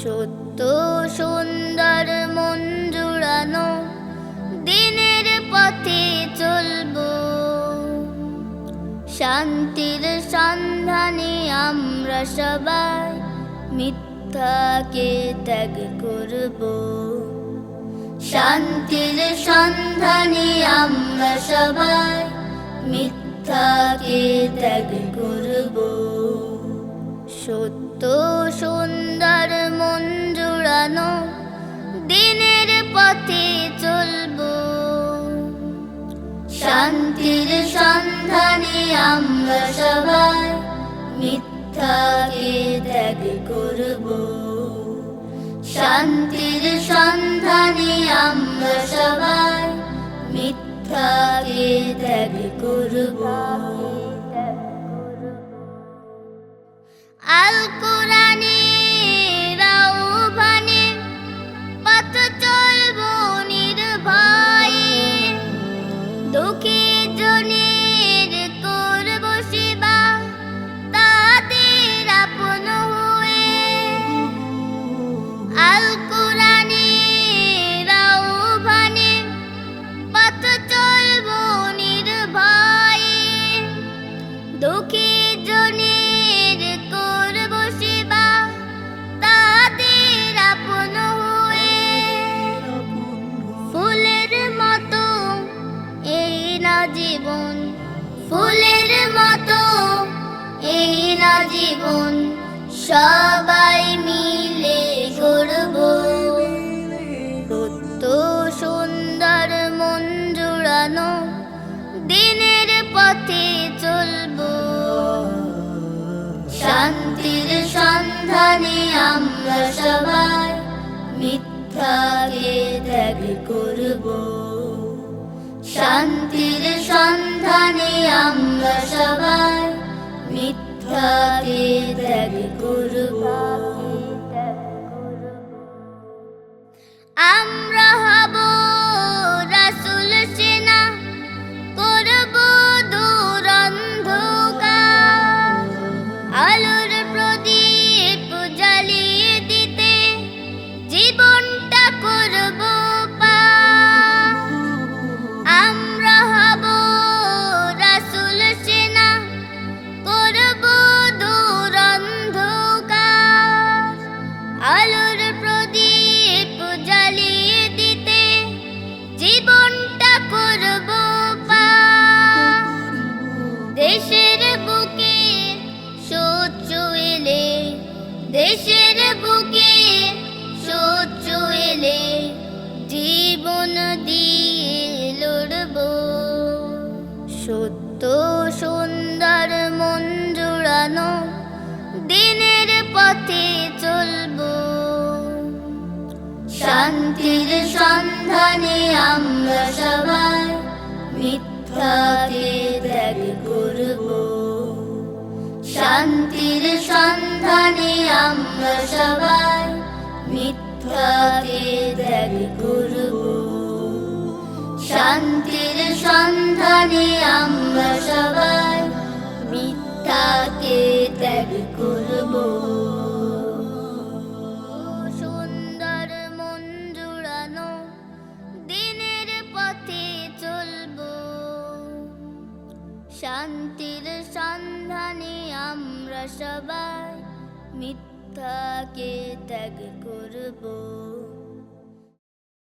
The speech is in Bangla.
সত্য সুন্দর মন জুড়ানো দিনের পথে চলবো। শান্তির সন্ধানে আমরা সবাই মিথ্যাকে ত্যাগ করব। শান্তির সন্ধানে আমরা সবাই মিথ্যাকে ত্যাগ করব। সত্য শান্তির সন্ধানে আমরা সবাই মিথ্যাকে ত্যাগ করব। শান্তির সন্ধানে আমরা সবাই মিথ্যাকে ত্যাগ করব। আল না জীবন, সবাই মিলে গড়ব। সত্য সুন্দর মন জুড়ানো দিনের পথে চলবো। শান্তির সন্ধানে আমরা সবাই মিথ্যাকে ত্যাগ করব। শান্তির সন্ধানে আমরা সবাই মিথ্যাকে ত্যাগ করব সত্য সুন্দর মন দিনের পথে চলবো। শান্তির সন্ধানে আমরা সবাই মিথ্যাকে ত্যাগ করব। শান্তির সন্ধানে আমরা সবাই মিথ্যাকে ত্যাগ করব। শান্তির সন্ধানে আমরা সবাই মিথ্যাকে ত্যাগ করব। সুন্দর দিনের পথে চলবো। শান্তির সন্ধানে আমরা সবাই মিথ্যাকে ত্যাগ করব।